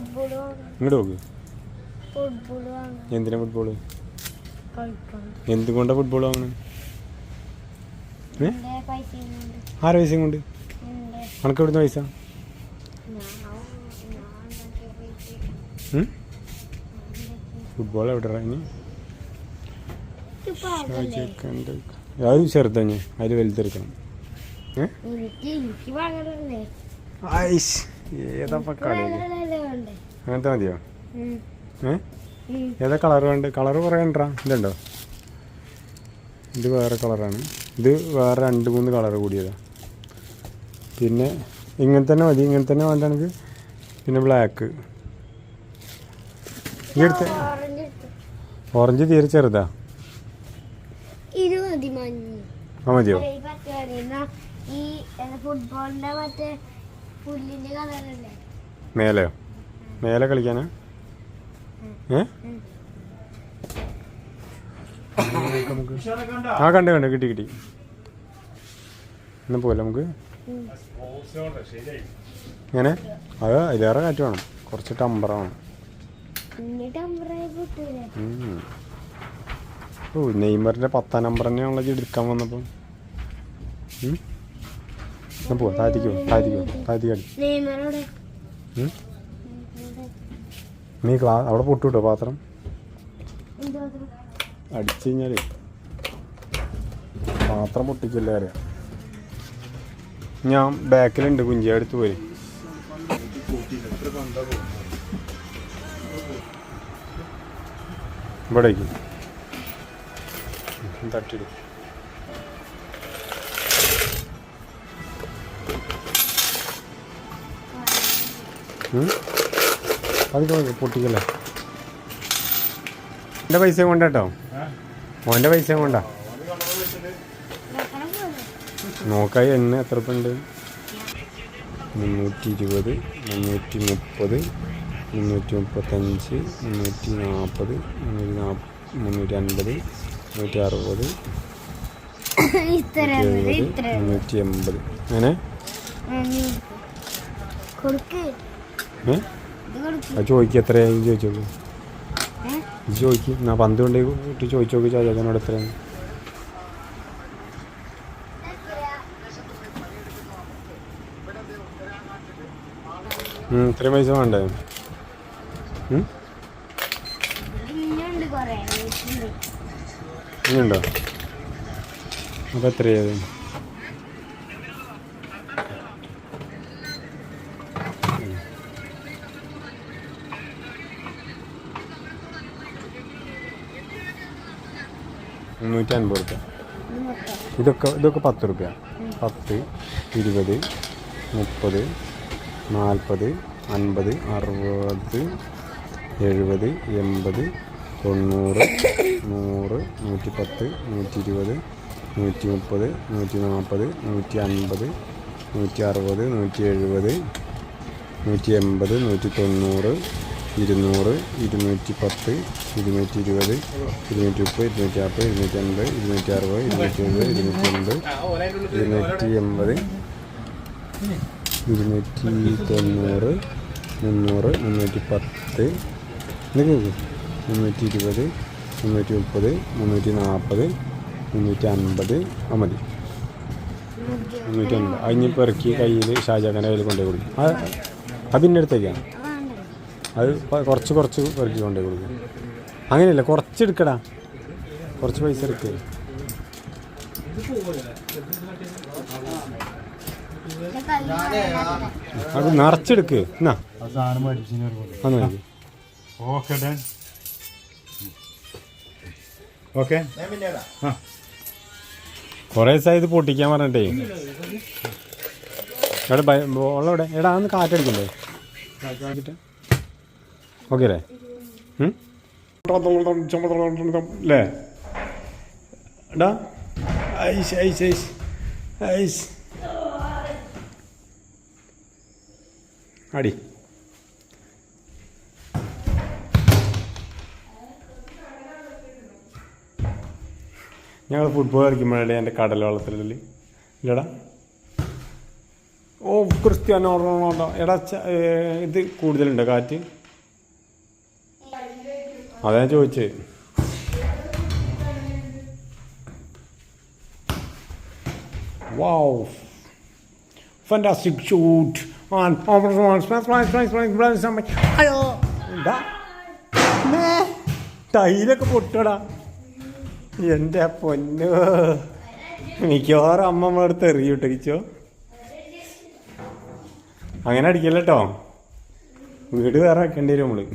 ഇങ്ങോട്ട് നോക്ക്. എന്തിനാ ഫുട്ബോൾ എന്തുകൊണ്ടാ ഫുട്ബോൾ വാങ്ങണം? ആറ് പൈസയും കൊണ്ട്. കണക്ക് എവിടുന്ന പൈസ? ഫുട്ബോൾ എവിടെ ചോദിക്കണ്ട് അത് അതിൽ വലുതെടുക്കണം. ഏ? ഏതാ കളി അങ്ങനത്തെ മതിയോ. ഏതാ കളർ വേണ്ട? കളർ പറയണ്ടാ ഇതുണ്ടോ? ഇത് വേറെ കളറാണ്. ഇത് വേറെ രണ്ട് മൂന്ന് കളർ കൂടിയതാ. പിന്നെ ഇങ്ങനെ തന്നെ മതി. ഇങ്ങനെ തന്നെ വേണ്ട എനിക്ക്. പിന്നെ ബ്ലാക്ക്. ഈ എടുത്തു. ഓറഞ്ച് തീരെ ചെറുതാ. ആ മതിയോ? ഈ ഫുട്ബോളിന്റെ മറ്റേ മേലെയോ? മേലെ കളിക്കാനാ? ഏ? ആ കണ്ട് കണ്ട്. കിട്ടി കിട്ടി. എന്നാ പോലെ നമുക്ക്. ഇങ്ങനെ അത് ഇതേറെ കാറ്റ് വേണം. കുറച്ച് ടമ്പർ വേണം. ഓ നെയ്മറിന്റെ പത്താം നമ്പർ തന്നെയാണല്ലോ എടുക്കാൻ വന്നപ്പം. എന്നാ പോവാ താറ്റിക്കോ പോവാ താഴത്തേക്ക് ഉം? നീ ക്ലാ അവിടെ പൊട്ടുട്ടോ പാത്രം? അടിച്ചു കഴിഞ്ഞാലേ പാത്രം പൊട്ടിക്കല്ലേ അറിയാം. ഞാൻ ബാക്കിലുണ്ട് കുഞ്ചിയ അടുത്ത് പോയി ഇവിടേക്ക്. തട്ടിടും. അത് പൊട്ടിക്കല്ലേ? എന്റെ പൈസ കൊണ്ടാട്ടോ മോന്റെ പൈസ കൊണ്ട. നോക്കായി എണ്ണ എത്ര ഉണ്ട്? മുന്നൂറ്റി ഇരുപത് മുന്നൂറ്റി മുപ്പത് മുന്നൂറ്റി മുപ്പത്തഞ്ച് മുന്നൂറ്റി നാൽപ്പത് മുന്നൂറ്റി നാൽപ്പ മുന്നൂറ്റി അൻപത് മുന്നൂറ്റി അറുപത് മുന്നൂറ്റി എൺപത് അങ്ങനെ കൊടുക്ക്. ഏ? ചോദിക്കുക എത്രയായി ചോദിച്ചോക്ക്. ചോദിക്കും എന്നാ പന്ത് കൊണ്ട് ഇട്ട് ചോദിച്ചു നോക്കി ചാചാനോട് എത്രയാണ് ഇത്രയും പൈസ വേണ്ടേ? ഇനിയുണ്ട് അപ്പം എത്രയത് മുന്നൂറ്റി അൻപത് റുപ്യ. ഇതൊക്കെ ഇതൊക്കെ പത്ത് റുപ്യ. പത്ത് ഇരുപത് മുപ്പത് നാൽപ്പത് അൻപത് അറുപത് എഴുപത് എൺപത് തൊണ്ണൂറ് നൂറ് നൂറ്റി പത്ത് നൂറ്റി ഇരുപത് നൂറ്റി മുപ്പത് നൂറ്റി നാൽപ്പത് നൂറ്റി അൻപത് നൂറ്റി അറുപത് നൂറ്റി എഴുപത് നൂറ്റി എൺപത് നൂറ്റി തൊണ്ണൂറ് ഇരുന്നൂറ് ഇരുന്നൂറ്റി പത്ത് ഇരുന്നൂറ്റി ഇരുപത് ഇരുന്നൂറ്റി മുപ്പത് ഇരുന്നൂറ്റി നാൽപ്പത് ഇരുന്നൂറ്റി അൻപത് ഇരുന്നൂറ്റി അറുപത് ഇരുന്നൂറ്റി എഴുപത് ഇരുന്നൂറ്റി എൺപത് ഇരുന്നൂറ്റി എൺപത് ഇരുന്നൂറ്റി തൊണ്ണൂറ് മുന്നൂറ് മുന്നൂറ്റി പത്ത് നിങ്ങൾക്ക് മുന്നൂറ്റി ഇരുപത് മുന്നൂറ്റി മുപ്പത് മുന്നൂറ്റി നാൽപ്പത് മുന്നൂറ്റി അൻപത് ആ മതി. മുന്നൂറ്റി അൻപത് അതിനിപ്പോൾ ഇറക്കി കയ്യിൽ ഷാജാഖാന്റെ കയ്യിൽ കൊണ്ടുപോയി കൊടുക്കും. അത് അതിന്റെ അടുത്തേക്കാണ് അത് കുറച്ച് കുറച്ച് പേർക്ക് കൊണ്ടേ കൊടുക്കും. അങ്ങനെയല്ല? കുറച്ച് എടുക്കടാ. കുറച്ച് പൈസ എടുക്കുക അത് നിറച്ചെടുക്ക്. എന്നാ? Okay done okay. കുറേ ദിവസമായി ഇത് പൊട്ടിക്കാൻ പറഞ്ഞിട്ടേ. എവിടെ? ഉള്ളവിടെ എടാ അന്ന് കാറ്റടിക്കണ്ടേ? ഓക്കെ അല്ലേ? അല്ലേ ഐസ് ഐസ് ഐസ് ഐസ്. അടി. ഞങ്ങൾ ഫുട്ബോൾ കളിക്കുമ്പോഴല്ലേ എന്റെ കടൽ വെള്ളത്തിലല്ലേ ഇല്ലടാ. ഓ ക്രിസ്ത്യാനോ റൊണാൾഡോ. എടാ ഇത് കൂടുതലുണ്ടോ കാറ്റ്? അതാ ചോദിച്ചേ. വാവ് Wow. Fantastic shoot. On. അയ്യോ ടൈലൊക്കെ പൊട്ടടാ. എന്റെ പൊന്നു. മിക്കവാറും അമ്മ നമ്മളടുത്ത് എറിയൂട്ടോ കിച്ചോ? അങ്ങനെ അടിക്കല്ലോ വീട് വേറെ ആക്കേണ്ടി വരും നമ്മൾ ആ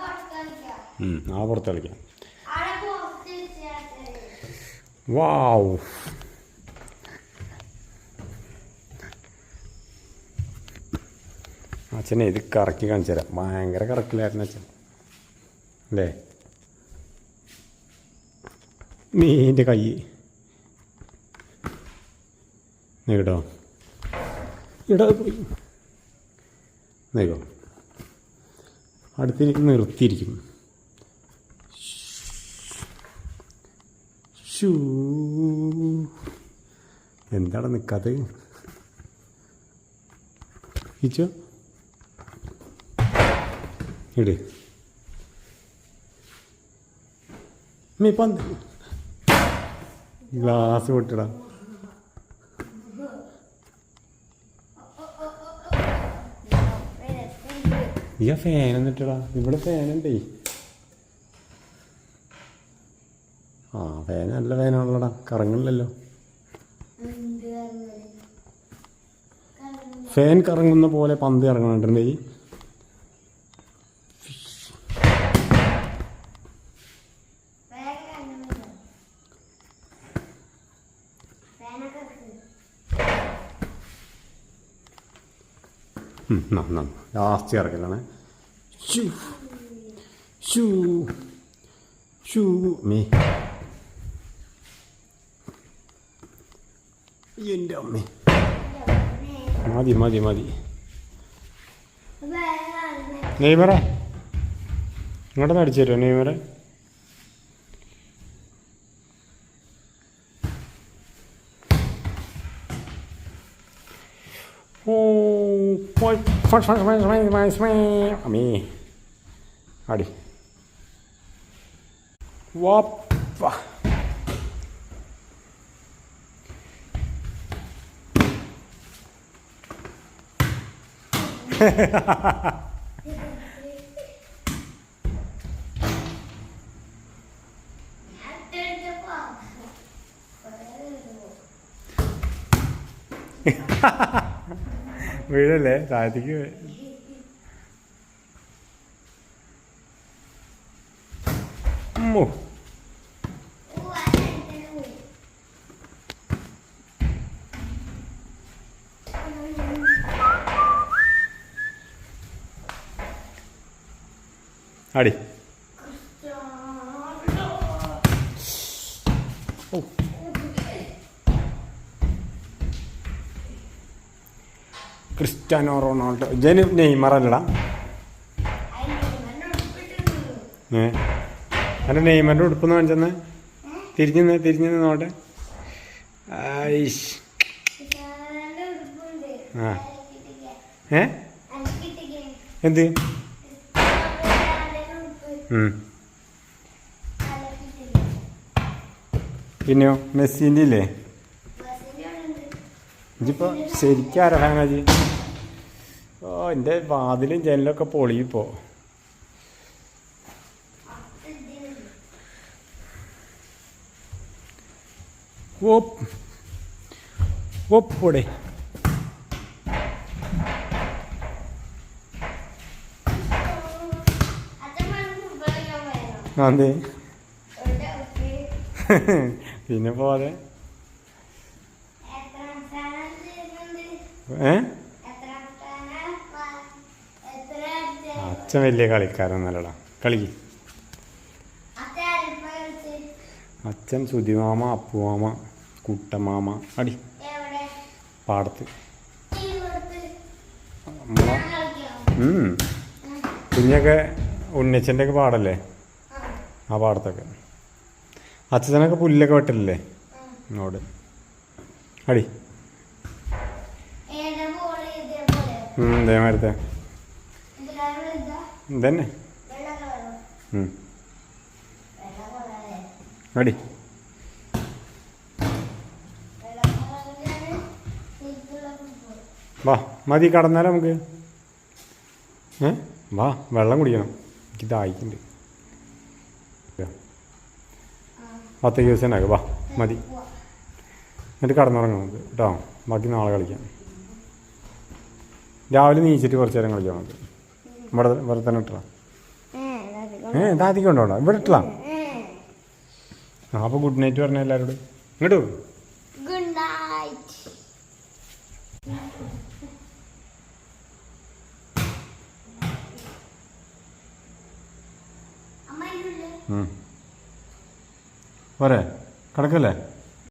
പുറത്ത് കളിക്കാം. ഉം, ആ പുറത്ത് കളിക്കാം. വാവ്. അച്ഛനെ ഇത് കറക്കി കാണിച്ചു തരാം. ഭയങ്കര കറക്കിലായിരുന്നു അച്ഛൻ. അല്ലേ? മീന്റെ കൈ. നീടോ ഇടാ. പോയി. നീക്കോ അടുത്തിരിക്കും നിർത്തിയിരിക്കും. ഷൂ എന്താണ് നിൽക്കാത്ത ഇച്ചോ ഇട്. നീ പന്ത് ഗ്ലാസ് പൊട്ടിടാ. ഈ ഫാൻ എന്നിട്ടടാ ഇവിടെ ഫാനുണ്ടേ ഫാൻ നല്ല ഉള്ളടാ കറങ്ങണില്ലല്ലോ. ഫേൻ കറങ്ങുന്ന പോലെ പന്ത് ഇറങ്ങണുണ്ടേ. ലാസ്റ്റ് ഇറക്കലാണ്. ഷൂ ഷൂ ഷൂ മേ. എന്റെ അമ്മേ മതി മതി മതി. നെയ്മറ ഇങ്ങോട്ടൊന്ന് അടിച്ചു തരുമോ നെയ്മറെ അമ്മേ അടി വാപ്പ വീഴല്ലേ താഴത്തേക്ക് വീ- ഉമ്മോ. ഓ, അത് അടുത്തന്നെ പോയി. ഓ. ക്രിസ്ത്യാനോ റൊണാൾഡോ ജനു നെയ്മർ അല്ലടാ. ഏ എന്റെ നെയ്മറിന്റെ ഉടുപ്പെന്ന് കാണിച്ചെന്ന് തിരിഞ്ഞു നിന്ന് തിരിഞ്ഞു നിന്നോട്ടെ. ആ. ഏ. എന്ത് പിന്നെയോ? മെസ്സിന്റെ ഇല്ലേ അവിടെ ശരിക്കും ആരാ ഓ എന്റെ വാതിലും ജനലൊക്കെ പൊളിയിപ്പോ. ഓപ്പ് ഒപ്പോടെ അതെ പിന്നെ പോലെ എത്രാം സ്ഥാനം ചെയ്യുന്നുണ്ട്? ഏ എത്രാം സ്ഥാനം? പ- എത്ര അടിച്ചത്? അച്ഛൻ വലിയ കളിക്കാരൊന്നല്ലടാ കളിക്ക് അച്ഛൻ ആരെപ്പ അച്ഛൻ സുധിമാമ അപ്പുമാമ കുട്ടമാമ അടി? പാടത്ത്. കുഞ്ഞൊക്കെ ഉണ്ണിച്ചന്റെ ഒക്കെ പാടല്ലേ ആ പാടത്തൊക്കെ. അച്ഛനൊക്കെ പുല്ലൊക്കെ വെട്ടലില്ലേ? ഇങ്ങോട്ട് അടി. ഇതേമാരത്തെ ഇതന്നെ. അടി. വാ മതി കടന്നാലേ നമുക്ക്. ഏ? വാ വെള്ളം കുടിക്കണം. എനിക്ക് ദാഹിക്കുന്നുണ്ട്. പത്ത് ദിവസം ഉണ്ടാക്കും വാ മതി. എന്നിട്ട് കടന്നുറങ്ങാം നമുക്ക് കേട്ടോ. ബാക്കി നാളെ കളിക്കാം. രാവിലെ നീച്ചിട്ട് കുറച്ച് നേരം കളിക്കാം നമുക്ക് ഇവിടെ ഇവിടെ തന്നെ ഇട്ടാ ഏ താത്തിക്ക് കൊണ്ടോണ്ട ഇവിടെ ഇട്ടാ ആ അപ്പോൾ ഗുഡ് നൈറ്റ് പറഞ്ഞ എല്ലാവരോടും ഇങ്ങോട്ട് ഗുഡ് നൈറ്റ് ഇതില്ലേ പോരെ കിടക്കല്ലേ?